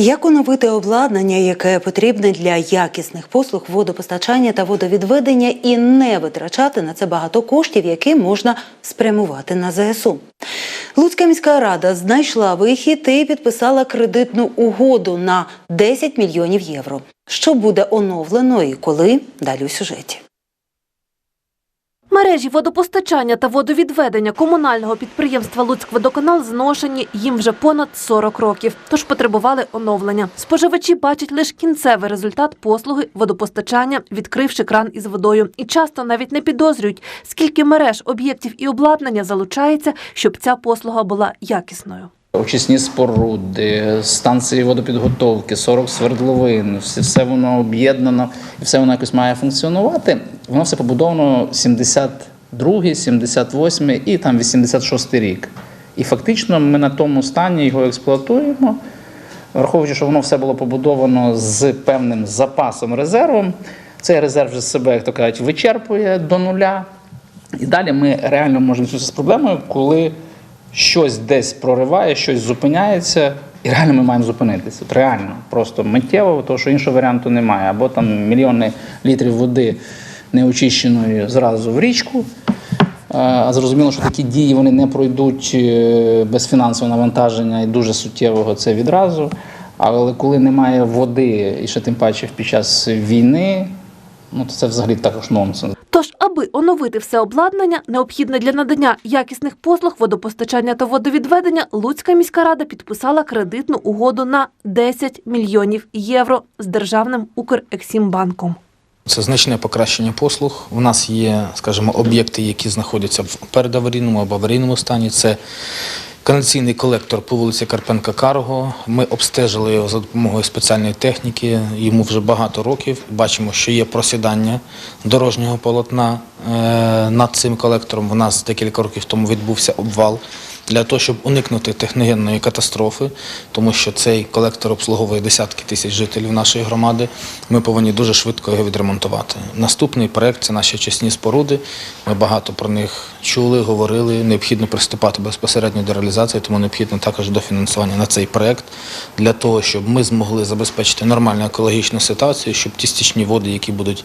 Як оновити обладнання, яке потрібне для якісних послуг водопостачання та водовідведення, і не витрачати на це багато коштів, які можна спрямувати на ЗСУ? Луцька міська рада знайшла вихід і підписала кредитну угоду на 10 мільйонів євро. Що буде оновлено і коли? Далі у сюжеті. Мережі водопостачання та водовідведення комунального підприємства «Луцькводоканал» зношені їм вже понад 40 років, тож потребували оновлення. Споживачі бачать лише кінцевий результат послуги водопостачання, відкривши кран із водою. І часто навіть не підозрюють, скільки мереж, об'єктів і обладнання залучається, щоб ця послуга була якісною. Очисні споруди, станції водопідготовки, 40 свердловин, все, воно об'єднано і все воно якось має функціонувати. Воно все побудовано 72, 78 і там 86 рік. І фактично ми на тому стані його експлуатуємо, враховуючи, що воно все було побудовано з певним запасом резервом. Цей резерв вже себе, як то кажуть, вичерпує до нуля. І далі ми реально можемо зустрітися з проблемою, коли щось десь прориває, щось зупиняється, і реально ми маємо зупинитися. От реально, просто миттєво, тому що іншого варіанту немає. Або там мільйони літрів води неочищеної зразу в річку. Зрозуміло, що такі дії вони не пройдуть е, без фінансового навантаження і дуже суттєвого це відразу. Але коли немає води, і ще тим паче під час війни, ну то це взагалі також нонсенс. Тож, аби оновити все обладнання, необхідне для надання якісних послуг водопостачання та водовідведення, Луцька міська рада підписала кредитну угоду на 10 мільйонів євро з державним Укрексімбанком. Це значне покращення послуг. У нас є, скажімо, об'єкти, які знаходяться в передаварійному або аварійному стані. Це каналізаційний колектор по вулиці Карпенка Карго. Ми обстежили його за допомогою спеціальної техніки. Йому вже багато років. Бачимо, що є просідання дорожнього полотна е, над цим колектором. У нас декілька років тому відбувся обвал. Для того, щоб уникнути техногенної катастрофи, тому що цей колектор обслуговує десятки тисяч жителів нашої громади, ми повинні дуже швидко його відремонтувати. Наступний проект це наші очисні споруди. Ми багато про них чули, говорили. Необхідно приступати безпосередньо до реалізації, тому необхідно також дофінансування на цей проект для того, щоб ми змогли забезпечити нормальну екологічну ситуацію, щоб ті стічні води, які будуть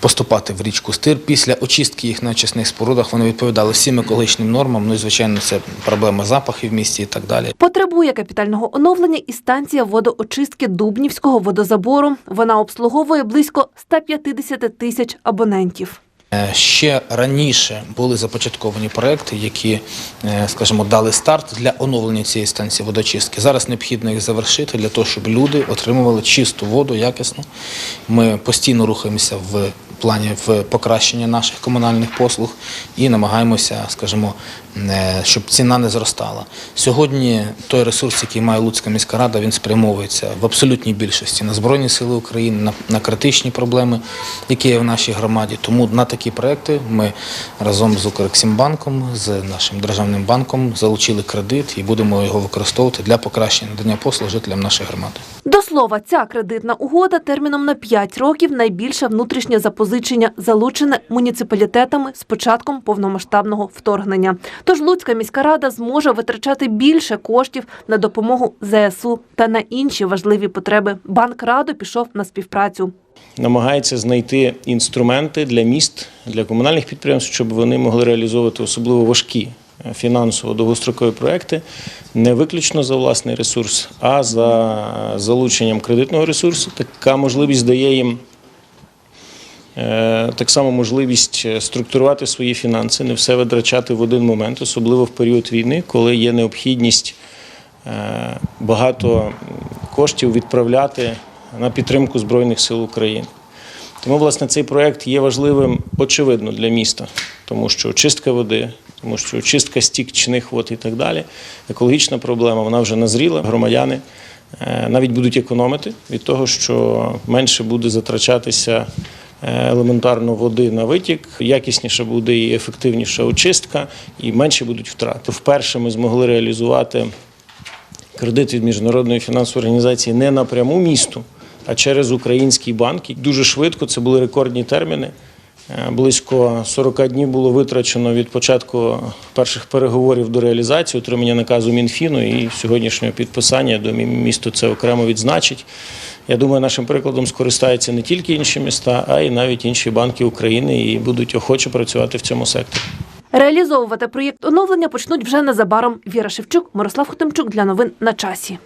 поступати в річку Стир, після очистки їх на очисних спорудах, вони відповідали всім екологічним нормам. Ну і звичайно, це проблеми запахів в місті і так далі. Потребує капітального оновлення і станція водоочистки Дубнівського водозабору. Вона обслуговує близько 150 тисяч абонентів. Е, Ще раніше були започатковані проекти, які, е, скажімо, дали старт для оновлення цієї станції водочистки. Зараз необхідно їх завершити для того, щоб люди отримували чисту воду якісну. Ми постійно рухаємося в плані в покращення наших комунальних послуг і намагаємося, скажімо, щоб ціна не зростала. Сьогодні той ресурс, який має Луцька міська рада, він спрямовується в абсолютній більшості на Збройні Сили України, на, на критичні проблеми, які є в нашій громаді. Тому на такі проекти ми разом з Укрексімбанком, з нашим державним банком залучили кредит і будемо його використовувати для покращення надання послуг жителям нашої громади. До слова, ця кредитна угода терміном на 5 років найбільше внутрішнє запозичення залучене муніципалітетами з початком повномасштабного вторгнення. Тож Луцька міська рада зможе витрачати більше коштів на допомогу ЗСУ та на інші важливі потреби. Банк Радо пішов на співпрацю. намагається знайти інструменти для міст, для комунальних підприємств, щоб вони могли реалізовувати особливо важкі е, фінансово довгострокові проекти, не виключно за власний ресурс, а за залученням кредитного ресурсу. Така можливість дає їм е, так само можливість е, структурувати свої фінанси, не все витрачати в один момент, особливо в період війни, коли є необхідність е, багато коштів відправляти на підтримку Збройних сил України. Тому, власне, цей проект є важливим, очевидно, для міста, тому що очистка води, тому що очистка стікчних вод і так далі. Екологічна проблема, вона вже назріла. Громадяни е, навіть будуть економити від того, що менше буде затрачатися е, елементарно води на витік, якісніше буде і ефективніша очистка, і менше будуть втрати. Вперше ми змогли реалізувати кредит від міжнародної фінансової організації не напряму місту, а через український банк. І дуже швидко це були рекордні терміни. Е, Близько 40 днів було витрачено від початку перших переговорів до реалізації, отримання наказу Мінфіну і сьогоднішнього підписання. Думаю, місто це окремо відзначить. Я думаю, нашим прикладом скористаються не тільки інші міста, а й навіть інші банки України і будуть охоче працювати в цьому секторі. Реалізовувати проєкт оновлення почнуть вже незабаром. Віра Шевчук, Мирослав Хотимчук для новин на часі.